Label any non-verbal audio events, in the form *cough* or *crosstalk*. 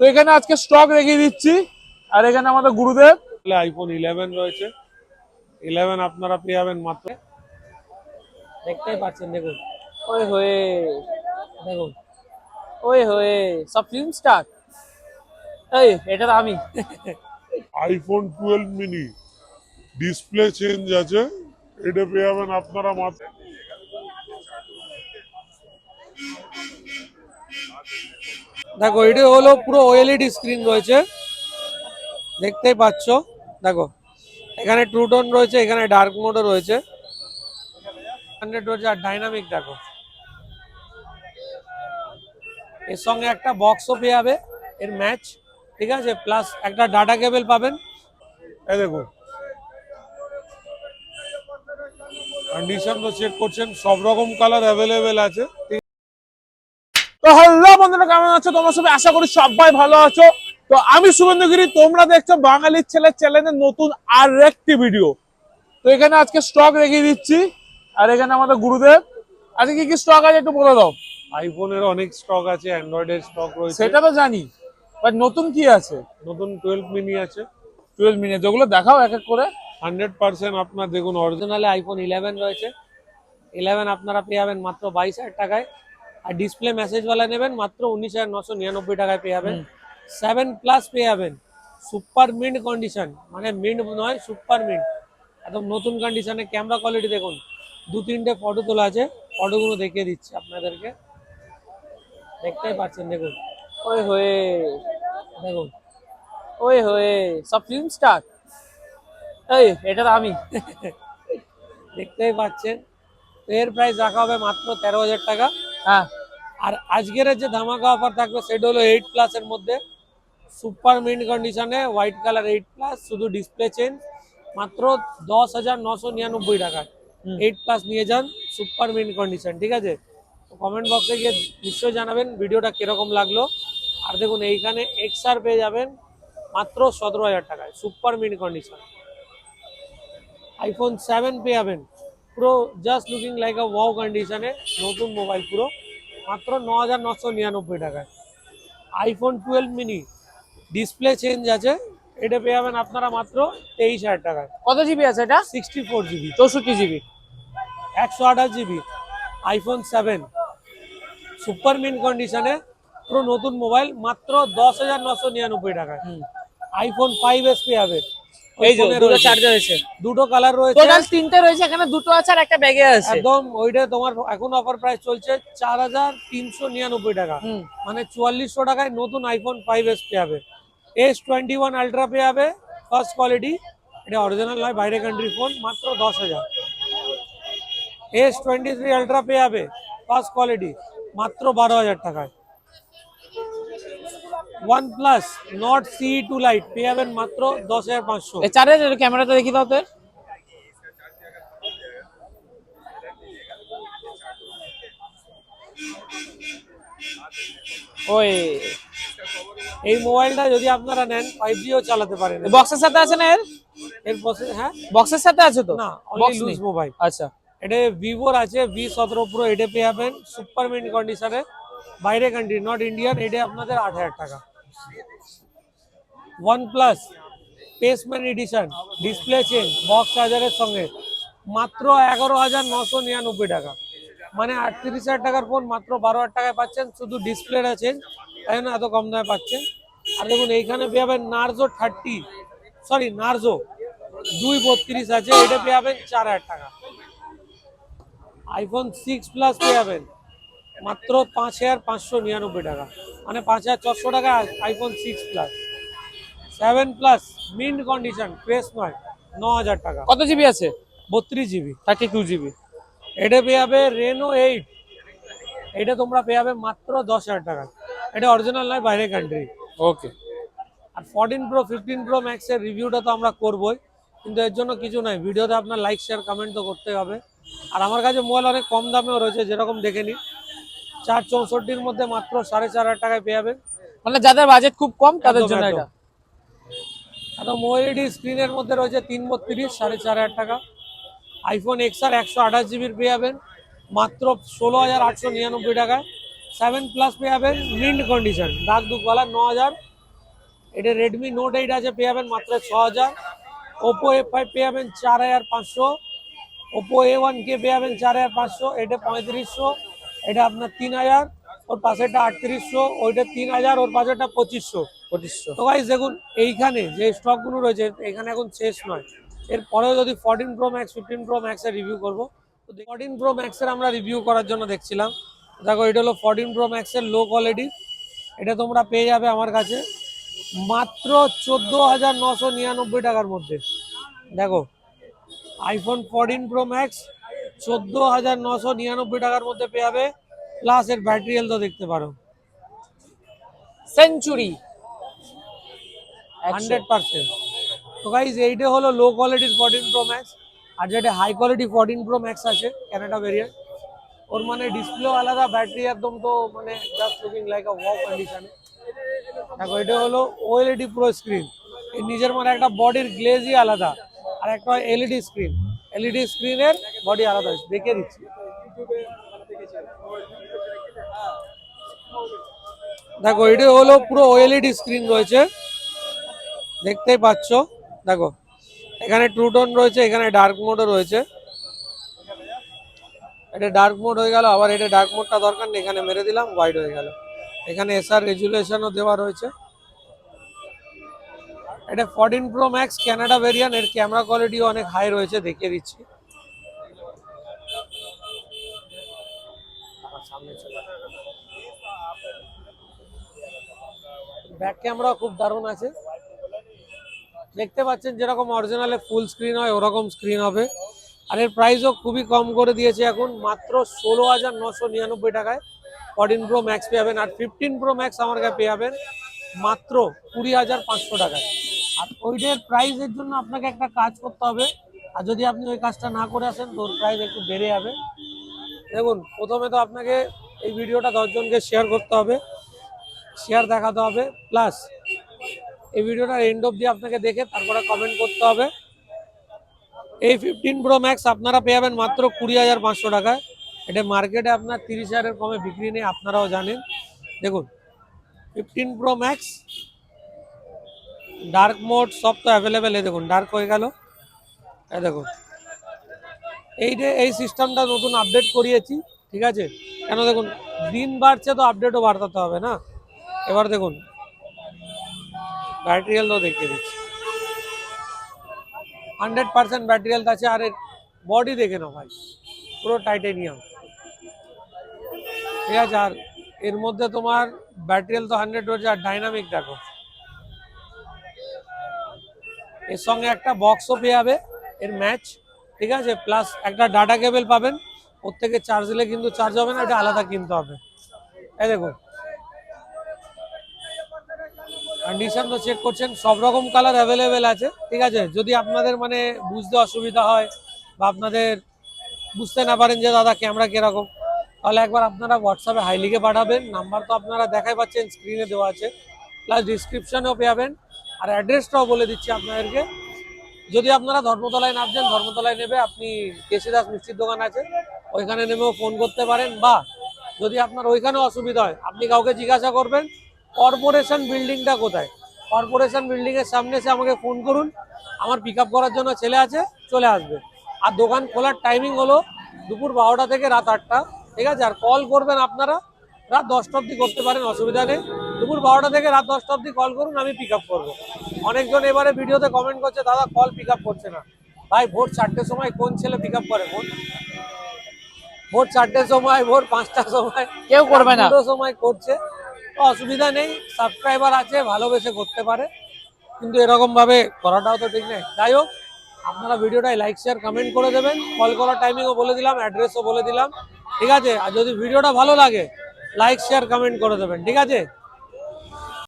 তো এখানে আজকে স্টক রেখে দিচ্ছি। আর এখানে আমাদের গুরুদেব। আইফোন ইলেভেন রয়েছে। ইলেভেন আপনারা পেয়ে যাবেন মাত্র। দেখতেই পাচ্ছেন দেখুন। ওই হয়ে। দেখুন। ওই হয়ে। সব ফিল্ম স্টার এই এটা তো আমি। IPhone twelve mini display change আছে। এটা পেয়ে যাবেন আপনারা মাত্র। দেখো, এটা হলো পুরো ওএলইডি স্ক্রিন রয়েছে। দেখতেই পাচ্ছ। দেখো, এখানে ট্রুটন রয়েছে, এখানে ডার্ক মোডও রয়েছে। রয়েছে আর ডাইনামিক দেখো। এর সঙ্গে একটা বক্সও পেয়ে যাবে, এর ম্যাচ ঠিক আছে? প্লাস একটা ডাটা কেবল পাবেন। এই দেখুন কন্ডিশন তো চেক করছেন সব রকম কালার অ্যাভেলেবেল আছে হ্যালো বন্ধুরা কেমন আছো? তোমার সবাই আশা করি সবাই ভালো আছো। তো আমি শুভেন্দুগিরি তোমরা দেখছ বাঙালির ছেলে চ্যানেলের নতুন আর একটি ভিডিও তো এখানে আজকে স্টক রেখে দিচ্ছি। আর এখানে আমাদের গুরুদেব। আজকে কি কি স্টক আছে একটু বলে দাও। আইফোনের অনেক স্টক আছে অ্যান্ড্রয়েডের স্টক রয়েছে। সেটা তো জানি। বাট নতুন কি আছে? নতুন টুয়েলভ মিনি আছে। টুয়েলভ মিনিট যেগুলো দেখাও এক এক করে। হান্ড্রেড পার্সেন্ট আপনার দেখুন অরিজিনালে আইফোন ইলেভেন রয়েছে। ইলেভেন আপনারা পেয়ে যাবেন মাত্র বাইশ হাজার টাকায়। আর ডিসপ্লে মেসেজওয়ালা নেবেন মাত্র উনিশ হাজার নশো নিরানব্বই টাকায় পেয়ে যাবেন। সেভেন প্লাস পেয়ে যাবেন। সুপার মিন্ট কন্ডিশন মানে মিন্ট নয় সুপার মিন্ট একদম নতুন কন্ডিশনে ক্যামেরা কোয়ালিটি দেখুন। দু তিনটে ফটো তোলা আছে ফটোগুলো দেখিয়ে দিচ্ছি আপনাদেরকে। দেখতেই পাচ্ছেন দেখুন। ওই হয়ে দেখুন। ওই হয়ে সব ফিল্ম স্টার এই এটা তো আমি। *laughs* দেখতেই পাচ্ছেন। এর প্রাইস রাখা হবে মাত্র তেরো হাজার টাকা। হ্যাঁ। আর আজকের যে ধামাকা অফার থাকবে সেটা হলো এইট প্লাসের মধ্যে। সুপার মিন্ট কন্ডিশনে হোয়াইট কালার এইট প্লাস শুধু ডিসপ্লে চেঞ্জ মাত্র দশ হাজার নশো নিরানব্বই টাকায়। এইট প্লাস নিয়ে যান সুপার মিন্ট কন্ডিশন ঠিক আছে? কমেন্ট বক্সে গিয়ে নিশ্চয়ই জানাবেন ভিডিওটা কীরকম লাগল। আর দেখুন এইখানে এক্সআর পেয়ে যাবেন মাত্র সতেরো হাজার টাকায় super mint condition iPhone seven পেয়ে যাবেন। পুরো just looking like a wow কন্ডিশনে নতুন মোবাইল পুরো। মাত্র ন হাজার নশো নিরানব্বই টাকায়। IPhone twelve mini display change আছে। এটা পেয়ে যাবেন আপনারা মাত্র তেইশ হাজার টাকায়। কত জিবি আছে এটা? সিক্সটি ফোর জিবি চৌষট্টি জিবি একশো আঠাশ GB iPhone seven super mint কন্ডিশনে পুরো নতুন মোবাইল মাত্র দশ হাজার নশো নিরানব্বই টাকায়। আইফোন ফাইভ এস পেয়ে যাবে এই যে দুটো রয়েছে। চার্জার আছে। দুটো কালার রয়েছে। টোটাল তিনটে রয়েছে এখানে দুটো আছে আর একটা ব্যাগে আছে। একদম ওইটা তোমার এখন অফার প্রাইস চলছে চার হাজার তিনশো নিরানব্বই টাকা। মানে চুয়াল্লিশশো টাকায় নতুন আইফোন ফাইভ এস পেয়ে যাবে। এস টোয়েন্টি ওয়ান আলট্রা পেয়ে যাবে ফার্স্ট কোয়ালিটি এটা অরিজিনাল নয় বাইরে কান্ট্রি ফোন মাত্র দশ হাজার। এস টোয়েন্টি থ্রি আলট্রা পেয়ে যাবে ফার্স্ট কোয়ালিটি মাত্র বারো হাজার টাকায়। নট সি টু লাইট পেয়ে যাবেন মাত্র দশ হাজার পাঁচশো। এই চার্জার ক্যামেরাটা দেখি দাও তো। ওই। এই মোবাইলটা যদি আপনারা নেন ফাইভ জিও চালাতে পারেন। বক্সের সাথে আছে না এর? এর process- হ্যাঁ? বক্সের সাথে আছে তো? না অনলি লুজ মোবাইল আচ্ছা। এটা ভিভোর আছে ভি সতেরো প্রো এটা পেয়ে যাবেন সুপার মিন্ট কন্ডিশনে বাইরে কান্ট্রি নট ইন্ডিয়ান এটা আপনাদের আট হাজার টাকা। One plus Pacman edition display change box চার্জারের সঙ্গে। মাত্র এগারো হাজার নশো নিরানব্বই টাকা। মানে আটত্রিশ হাজার টাকার ফোন মাত্র বারো হাজার টাকায় পাচ্ছেন, শুধু ডিসপ্লেটা চেঞ্জ তাই জন্য এত কম দামে পাচ্ছেন। আর দেখুন, এইখানে পেয়ে যাবেন নার্জো থার্টি সরি নার্জো দুই বত্রিশ আছে, এটা পেয়ে যাবেন চার হাজার টাকা। আইফোন সিক্স প্লাস পেয়ে যাবেন। মাত্র পাঁচ হাজার পাঁচশো নিরানব্বই টাকা। মানে পাঁচ হাজার ছশো টাকা iPhone six plus seven plus mint condition fresh নয় ন হাজার টাকা। কত জিবি আছে? বত্রিশ জিবি থার্টি টু জিবি এটা পেয়ে যাবে রেনো এইট এটা তোমরা পেয়ে যাবে মাত্র দশ হাজার টাকা। এটা অরিজিনাল নয় বাইরে কান্ট্রি ওকে আর ফোরটিন প্রো ফিফটিন প্রো ম্যাক্সের রিভিউটা তো আমরা করবোই। কিন্তু এর জন্য কিছু নাই। ভিডিওতে আপনার লাইক শেয়ার কমেন্ট তো করতে হবে। আর আমার কাছে মোবাইল অনেক কম দামেও রয়েছে যেরকম দেখে নিন। চার চৌষট্টির মধ্যে মাত্র সাড়ে চার হাজার টাকায় পেয়ে যাবেন। মানে যাদের বাজেট খুব কম তাদের জন্য। এটা। ওএলইডি স্ক্রিনের মধ্যে রয়েছে তিন বত্রিশ সাড়ে চার হাজার টাকা। আইফোন এক্স আর একশো আঠাশ জিবির পেয়ে যাবেন। মাত্র ষোলো হাজার আটশো নিরানব্বই টাকায়। সেভেন প্লাস পেয়ে যাবেন মিন্ট কন্ডিশন দাগ দুগওয়ালা ন হাজার। এটা রেডমি নোট এইট আছে পেয়ে যাবেন মাত্র ছ হাজার। ওপো এ ফাইভ পেয়ে যাবেন চার হাজার পাঁচশো। ওপো এ ওয়ান কে পেয়ে যাবেন চার হাজার পাঁচশো। এটা পঁয়ত্রিশশো। এটা আপনার তিন হাজার ওর পাশেরটা আটত্রিশশো ওইটা তিন হাজার ওর পাশেরটা পঁচিশশো। পঁচিশশো। তো গাইজ দেখুন এইখানে যে স্টকগুলো রয়েছে এখানে এখন শেষ নয়। এরপরেও যদি fourteen pro max fifteen pro ম্যাক্সের রিভিউ করব তো ফোরটিন প্রো ম্যাক্সের আমরা রিভিউ করার জন্য দেখছিলাম। দেখো এটা হলো ফোরটিন প্রো ম্যাক্সের লো কোয়ালিটি এটা তোমরা পেয়ে যাবে আমার কাছে মাত্র চোদ্দ হাজার নশো নিরানব্বই টাকার মধ্যে। দেখো আইফোন ফোরটিন প্রো ম্যাক্স চোদ্দ হাজার নশো নিরানব্বই টাকার মধ্যে পেয়ে যাবে। প্লাস এর ব্যাটারি হেলথও দেখতে পারো। সেঞ্চুরি হান্ড্রেড পার্সেন্ট তো গাইজ এইটা হলো লো কোয়ালিটির ফোরটিন প্রো ম্যাক্স আর যেটা high quality fourteen pro max আছে ক্যানাডা ভেরিয়েন্ট ওর মানে ডিসপ্লেও আলাদা ব্যাটারি একদম তো মানে just looking like a wow কন্ডিশনে দেখো এটা হলো ওএলইডি প্রো স্ক্রিন এর নিজের মানে একটা বডির গ্লেজই আলাদা। আর একটা এলইডি স্ক্রিন এলইডি স্ক্রিনের বডি আলাদা হয়েছে দেখে দিচ্ছি। দেখো, এটা হলো পুরো ওএলইডি স্ক্রিন রয়েছে। দেখতেই পাচ্ছ, দেখো, এখানে ট্রুটন রয়েছে, এখানে ডার্ক মোডও রয়েছে। এটা ডার্ক মোড হয়ে গেল, আবার এটা ডার্ক মোডটা দরকার নেই, এখানে মেরে দিলাম হোয়াইট হয়ে গেল। এখানে এসআর রেজুলেশনও দেওয়া রয়েছে। এটা fourteen pro max Canada variant এর ক্যামেরা কোয়ালিটিও অনেক হাই রয়েছে, দেখিয়ে দিচ্ছি। ব্যাক ক্যামেরা খুব দারুণ আছে। দেখতে পাচ্ছেন যেরকম অরিজিনালে ফুল স্ক্রিন হয়, ওরকম স্ক্রিন হবে। আর এর প্রাইসও খুবই কম করে দিয়েছে এখন, মাত্র ষোলো হাজার নশো নিরানব্বই টাকায়। ফোরটিন প্রো ম্যাক্স পেয়ে যাবেন, আর ফিফটিন প্রো ম্যাক্স আমার কাছে পেয়ে যাবেন, মাত্র কুড়ি হাজার পাঁচশো টাকায়। আর ওইটার প্রাইসের জন্য আপনাকে একটা কাজ করতে হবে। আর যদি আপনি ওই কাজটা না করে আসেন, তো ওর প্রাইস একটু বেড়ে যাবে। দেখুন, প্রথমে তো আপনাকে এই ভিডিওটা দশজনকে শেয়ার করতে হবে শেয়ার দেখাতে হবে প্লাস এই ভিডিওটার এন্ড অবধি আপনাকে দেখে তারপরে কমেন্ট করতে হবে। এই ফিফটিন প্রো ম্যাক্স আপনারা পেয়ে যাবেন মাত্র কুড়ি হাজার পাঁচশো টাকায়। এটা মার্কেটে আপনার তিরিশ হাজারের কমে বিক্রি নেই, আপনারাও জানেন। দেখুন fifteen pro max dark mode সব তো অ্যাভেলেবেল এই দেখুন ডার্ক হয়ে গেল। এই দেখুন। এই যে, এই সিস্টেমটা নতুন আপডেট করিয়েছি, ঠিক আছে? কেন দেখুন, দিন বাড়ছে তো আপডেটও বাড়াতে হবে না? এবার দেখুন ব্যাটারি হেলথও দেখিয়ে দিচ্ছি। হান্ড্রেড পার্সেন্ট ব্যাটারিয়াল আছে, আর এর বডি দেখে নাও ভাই, পুরো টাইটেনিয়াম ঠিক আছে, আর এর মধ্যে তোমার ব্যাটারি তো হান্ড্রেড রয়েছে আর ডাইনামিক দেখো। এর সঙ্গে একটা বক্সও পেয়ে যাবে, এর ম্যাচ ঠিক আছে? প্লাস একটা ডাটা কেবল পাবেন ওর থেকে চার্জ দিলে কিন্তু চার্জ হবে না, এটা আলাদা কিনতে হবে। এই দেখুন। কন্ডিশন তো চেক করছেন, সব রকম কালার অ্যাভেলেবেল আছে, ঠিক আছে? যদি আপনাদের মানে বুঝতে অসুবিধা হয় বা আপনাদের বুঝতে না পারেন যে, দাদা ক্যামেরা কীরকম? তাহলে একবার আপনারা হোয়াটসঅ্যাপে হাইলিকে পাঠাবেন নাম্বার তো আপনারা দেখাই পাচ্ছেন স্ক্রিনে দেওয়া আছে। প্লাস ডিসক্রিপশনেও পেয়ে যাবেন আর অ্যাড্রেসটাও বলে দিচ্ছি আপনাদেরকে। যদি আপনারা ধর্মতলায় নামছেন ধর্মতলায় নেবে, আপনি কেশি দাস মিষ্টির দোকান আছে, ওইখানে নেমেও ফোন করতে পারেন। বা যদি আপনার ওইখানে অসুবিধা হয়, আপনি কাউকে জিজ্ঞাসা করবেন কর্পোরেশন বিল্ডিংটা কোথায়? কর্পোরেশন বিল্ডিংয়ের সামনে এসে আমাকে ফোন করুন। আমার পিক করার জন্য ছেলে আছে, চলে আসবে। আর দোকান খোলার টাইমিং হলো দুপুর বারোটা থেকে রাত আটটা। ঠিক আছে? আর কল করবেন আপনারা রাত দশটা অবধি করতে পারেন অসুবিধা নেই। দুপুর বারোটা থেকে রাত দশটা অবধি কল করুন আমি পিক আপ করব। অনেকজন এবারে ভিডিওতে কমেন্ট করছে দাদা কল পিক আপ করছে না। ভাই ভোর চারটের সময় কোন ছেলে পিক আপ করে ফোন ভোর চারটের সময় ভোর পাঁচটার সময় কেউ করবে না। দুটোর সময় করছে। তো অসুবিধা নেই সাবস্ক্রাইবার আছে ভালোবেসে করতে পারে। কিন্তু এরকম ভাবে করাটাও তো ঠিক নেই। যাই হোক আপনারা ভিডিওটাই লাইক শেয়ার কমেন্ট করে দেবেন। কল করার টাইমিংও বলে দিলাম অ্যাড্রেসও বলে দিলাম। ঠিক আছে? আর যদি ভিডিওটা ভালো লাগে লাইক শেয়ার কমেন্ট করে দেবেন ঠিক আছে?